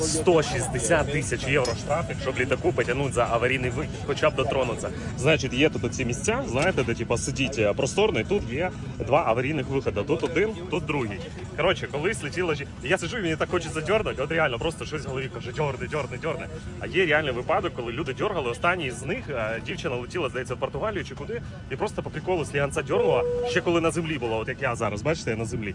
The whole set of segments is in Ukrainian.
160 тисяч євро штрафів, щоб літаку потягнути за аварійний вихід, хоча б дотронутися. Значить, є тут ці місця, знаєте, де типу, сидіть е, просторно, і тут є два аварійних виходи. Тут один, тут другий. Коротше, колись летіла жі- Я сиджу, і мені так хочеться дьорнути, от реально просто щось в голові каже, дьорни, дьорни, дьорни. А є реальний випадок, коли люди дьоргали. Останній з них е, дівчина летіла, здається, в Португалію чи куди, і просто по приколу сліганця дьорнула, ще коли на землі було, от як я зараз, бачите, я на землі.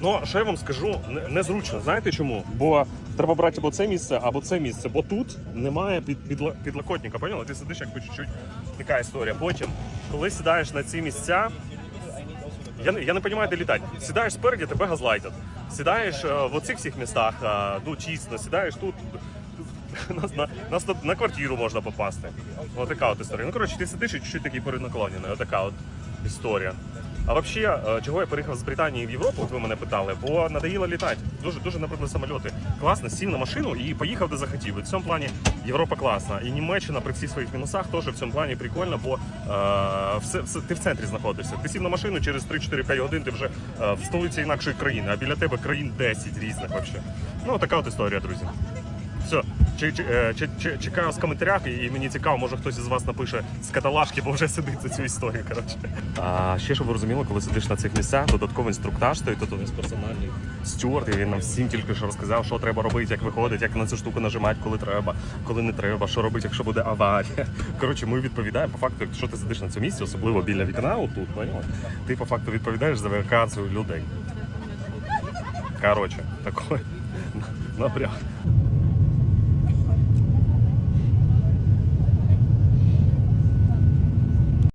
Ну, що я вам скажу, незручно. Знаєте чому? Бо треба брати або це місце, або це місце, бо тут немає під, підла- підлокотника. Поняла? Ти сидиш як по чуть-чуть. Така історія. Потім, коли сідаєш на ці місця, я, не- я не розумію, де літати. Сідаєш спереді, тебе газлайтять. Сідаєш е, в оцих всіх містах, е, ну тісно, сідаєш тут. Нас на, нас на, на квартиру можна попасти. Ось така от історія. Ну, коротше, ти сидиш і чуть-чуть такий перенаклонений. Отака от історія. А взагалі, е, чого я переїхав з Британії в Європу, от ви мене питали, бо надоїло літати. Дуже дуже наприклад, самольоти. Класно, сів на машину і поїхав де захотів. І в цьому плані Європа класна. І Німеччина при всіх своїх мінусах теж в цьому плані прикольно, бо е, все, все, ти в центрі знаходишся. Ти сів на машину через 3-4-5 годин, ти вже е, в столиці інакшої країни, а біля тебе країн 10 різних взагалі. Ну, така от історія, друзі. Все, е, чекаю в коментарях, і, мені цікаво, може хтось із вас напише з каталажки, бо вже сидить за цю історію. Коротше. А ще щоб ви розуміли, коли сидиш на цих місцях, додатковий інструктаж стоїть, тут у нас персональний стюард, і він нам всім тільки що розказав, що треба робити, як виходить, як на цю штуку нажимати, коли треба, коли не треба, що робити, якщо буде аварія. Коротше, ми відповідаємо по факту, якщо ти сидиш на цьому місці, особливо біля вікна, отут, ти по факту відповідаєш за евакуацію людей. Коротше, такой напряг.